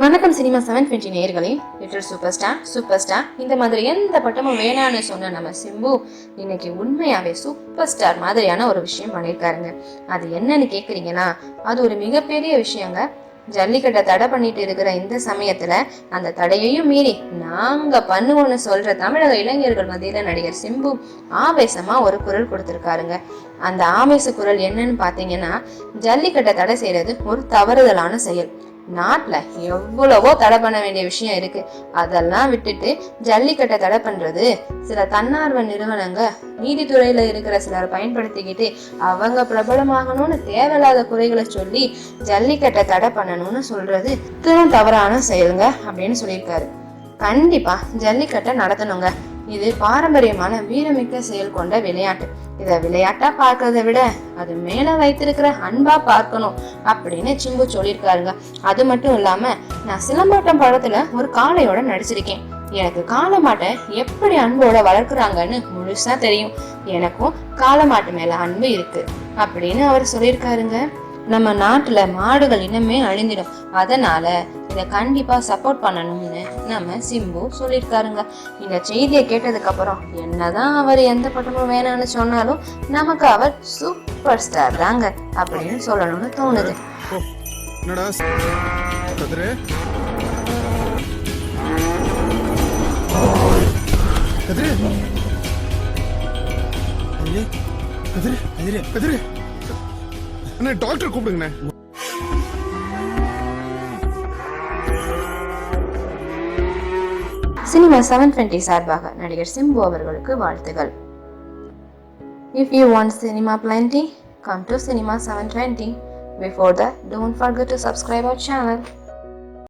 வணக்கம் cinema seven twenty நேர்களே little super star super star இந்த மாதிரி எந்த பட்டமும் வேணான்னு சொன்ன நம்ம சிம்பு இன்னைக்கு உண்மையாவே சூப்பர் ஸ்டார் மாதிரியான ஒரு விஷயம் பண்ணியிருக்காருங்க. அது என்னன்னு கேட்குறீங்கன்னா அது ஒரு மிகப்பெரிய விஷயங்க. ஜல்லிக்கட்டை தடை பண்ணிட்டு இருக்கிற இந்த சமயத்துல அந்த தடையையும் மீறி நாங்க பண்ணுவோம்னு சொல்ற தமிழக இளைஞர்கள் மத்தியில நடிகர் சிம்பு ஆவேசமா ஒரு குரல் கொடுத்திருக்காருங்க. அந்த ஆவேச குரல் என்னன்னு பாத்தீங்கன்னா ஜல்லிக்கட்டை தடை செய்யறது ஒரு தவறுதலான செயல். நாட்டில் எவ்வளவோ தடை பண்ண வேண்டிய விஷயம் இருக்கு. அதெல்லாம் விட்டுட்டு ஜல்லிக்கட்டை தடை பண்றது சில தன்னார்வ நிறுவனங்க நீதித்துறையில இருக்கிற சிலர் பயன்படுத்திக்கிட்டு அவங்க பிரபலமாகணும்னு தேவையில்லாத குறைகளை சொல்லி ஜல்லிக்கட்டை தடை பண்ணணும்னு சொல்றது தினம் தவறான செயலுங்க அப்படின்னு சொல்லியிருக்காரு. கண்டிப்பா ஜல்லிக்கட்டை நடத்தணுங்க. இது பாரம்பரியமான வீரமிக்க செயல் கொண்ட விளையாட்டு. இதை விளையாட்டா பார்க்கறதை விட அது மேல வைத்திருக்கிற அன்பா பார்க்கணும் அப்படின்னு சிம்பு சொல்லியிருக்காருங்க. அது மட்டும் இல்லாம நான் சிலம்பாட்டம் படத்துல ஒரு காளையோட நடிச்சிருக்கேன். எனக்கு காளமாட்டை எப்படி அன்போட வளர்க்குறாங்கன்னு முழுசா தெரியும். எனக்கும் காலமாட்டு மேல அன்பு இருக்கு அப்படின்னு அவர் சொல்லியிருக்காருங்க. நம்ம நாட்டுல மாடுகள் இனமே அழிஞ்சிடும். அதனால இதை கண்டிப்பா சப்போர்ட் பண்ணணும்னு நம்ம சிம்பு சொல்லியிருக்காருங்க. இந்த செய்தியை கேட்டதுக்கப்புறம் என்னதான் அவர் எந்த பட்டமும் வேணாம்னு சொன்னாலும் நமக்கு அவர் சூப்பர் ஸ்டார் தாங்க அப்படின்னு சொல்லணும்னு தோணுது. கதிரு கதிரு கதிரு கதிரு டாக்டர் கூப்பிடுங்கண்ணே. சினிமா செவன் டுவெண்ட்டி சார்பாக நடிகர் சிம்பு அவர்களுக்கு வாழ்த்துகள் if you want cinema plenty come to cinema seven twenty before the don't forget to subscribe our channel